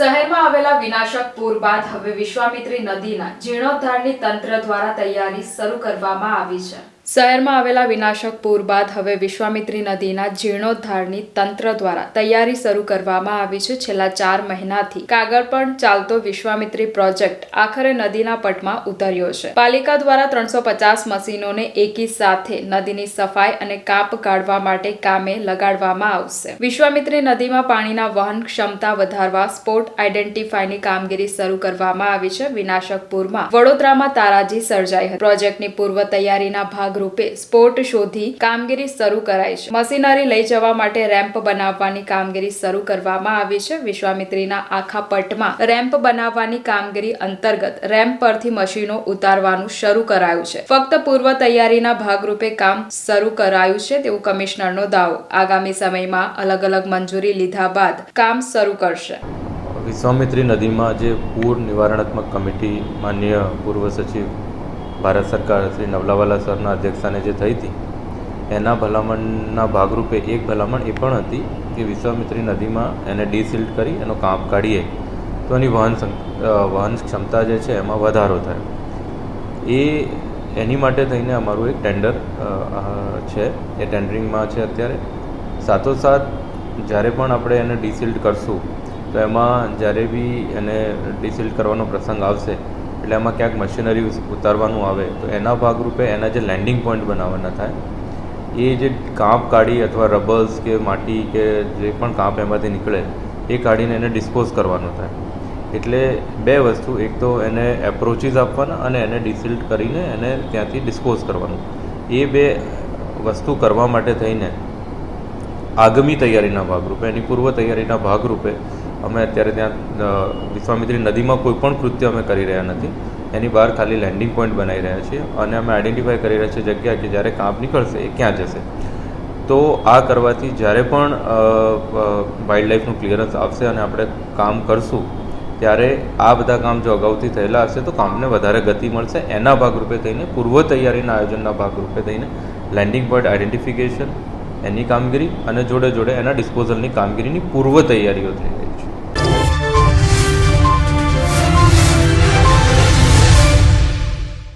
શહેરમાં આવેલા વિનાશક પૂર બાદ હવે વિશ્વામિત્રી નદીના જીર્ણોદ્ધારની તંત્ર દ્વારા તૈયારી શરૂ કરવામાં આવી છે. શહેરમાં આવેલા વિનાશક પૂર બાદ હવે વિશ્વામિત્રી નદીના જીર્ણોદ્ધારની તંત્ર દ્વારા તૈયારી શરૂ કરવામાં આવી છે. છેલ્લા ચાર મહિનાથી કાગળ પણ ચાલતો વિશ્વામિત્રી પ્રોજેક્ટ આખરે નદીના પટમાં ઉતર્યો છે. પાલિકા દ્વારા ત્રણસો પચાસ મશીનોને એકી સાથે નદીની સફાઈ અને કાપ કાઢવા માટે કામે લગાડવામાં આવશે. વિશ્વામિત્રી નદીમાં પાણીના વહન ક્ષમતા વધારવા સ્પોટ આઈડેન્ટિફાઈની કામગીરી શરૂ કરવામાં આવી છે. વિનાશક પૂરમાં વડોદરામાં તારાજી સર્જાઈ હતી. પ્રોજેક્ટની પૂર્વ તૈયારીના ભાગરૂપે સ્પોટ શોધી કામગીરી શરૂ કરાઈ છે. મશીનરી લઈ જવા માટે રેમ્પ બનાવવાની કામગીરી શરૂ કરવામાં આવી છે. વિશ્વામિત્રીના આખા પટમાં રેમ્પ બનાવવાની કામગીરી અંતર્ગત રેમ્પ પરથી મશીનો ઉતારવાનું શરૂ કરાયું છે. ફક્ત પૂર્વ તૈયારીના ભાગરૂપે કામ શરૂ કરાયું છે તેવું કમિશનરનો દાવો. આગામી સમયમાં અલગ અલગ મંજૂરી લીધા બાદ કામ શરૂ કરશે. વિશ્વામિત્રી નદીમાં જે પૂર નિવારણાત્મક કમિટી માન્ય પૂર્વ સચિવ ભારત સરકાર શ્રી નવલાવાલા સરના અધ્યક્ષસ્થાને જે થઈ હતી, એના ભલામણના ભાગરૂપે એક ભલામણ એ પણ હતી કે વિશ્વામિત્રી નદીમાં એને ડીસિલ્ટ કરી એનો કાપ કાઢીએ. તો એની વહન વહન ક્ષમતા જે છે એમાં વધારો થાય. એ, એની માટે થઈને અમારું એક ટેન્ડર છે, એ ટેન્ડરિંગમાં છે અત્યારે. સાથોસાથ જ્યારે પણ આપણે એને ડીસિલ્ટ કરશું, તો એમાં જ્યારે બી એને ડીસિલ્ટ કરવાનો પ્રસંગ આવશે એટલે એમાં ક્યાંક મશીનરી ઉતારવાનું આવે, તો એના ભાગરૂપે એના જે લેન્ડિંગ પોઈન્ટ બનાવવાના થાય, એ જે કાંપ કાઢી અથવા રબલ્સ કે માટી કે જે પણ કાંપ એમાંથી નીકળે, એ કાઢીને એને ડિસ્પોઝ કરવાનો થાય. એટલે બે વસ્તુ, એક તો એને એપ્રોચીસ આપવાના અને એને ડિસિલ્ટ કરીને એને ત્યાંથી ડિસ્પોઝ કરવાનું. એ બે વસ્તુ કરવા માટે થઈને, આગામી તૈયારીના ભાગરૂપે, એની પૂર્વ તૈયારીના ભાગરૂપે અમે અત્યારે ત્યાં વિશ્વામિત્રી નદીમાં કોઈ પણ કૃત્ય અમે કરી રહ્યા નથી. એની બહાર ખાલી લેન્ડિંગ પોઈન્ટ બનાવી રહ્યા છીએ અને અમે આઈડેન્ટિફાય કરી રહ્યા છીએ જગ્યા કે જ્યારે કાંપ નીકળશે એ ક્યાં જશે. તો આ કરવાથી જ્યારે પણ વાઇલ્ડ લાઈફનું ક્લિયરન્સ આવશે અને આપણે કામ કરશું, ત્યારે આ બધા કામ જો અગાઉથી થયેલા હશે તો કામને વધારે ગતિ મળશે. એના ભાગરૂપે થઈને પૂર્વ તૈયારીના આયોજનના ભાગરૂપે થઈને લેન્ડિંગ પોઈન્ટ આઈડેન્ટિફિકેશન એની કામગીરી અને જોડે જોડે એના ડિસ્પોઝલની કામગીરીની પૂર્વ તૈયારીઓ થઈ રહી છે.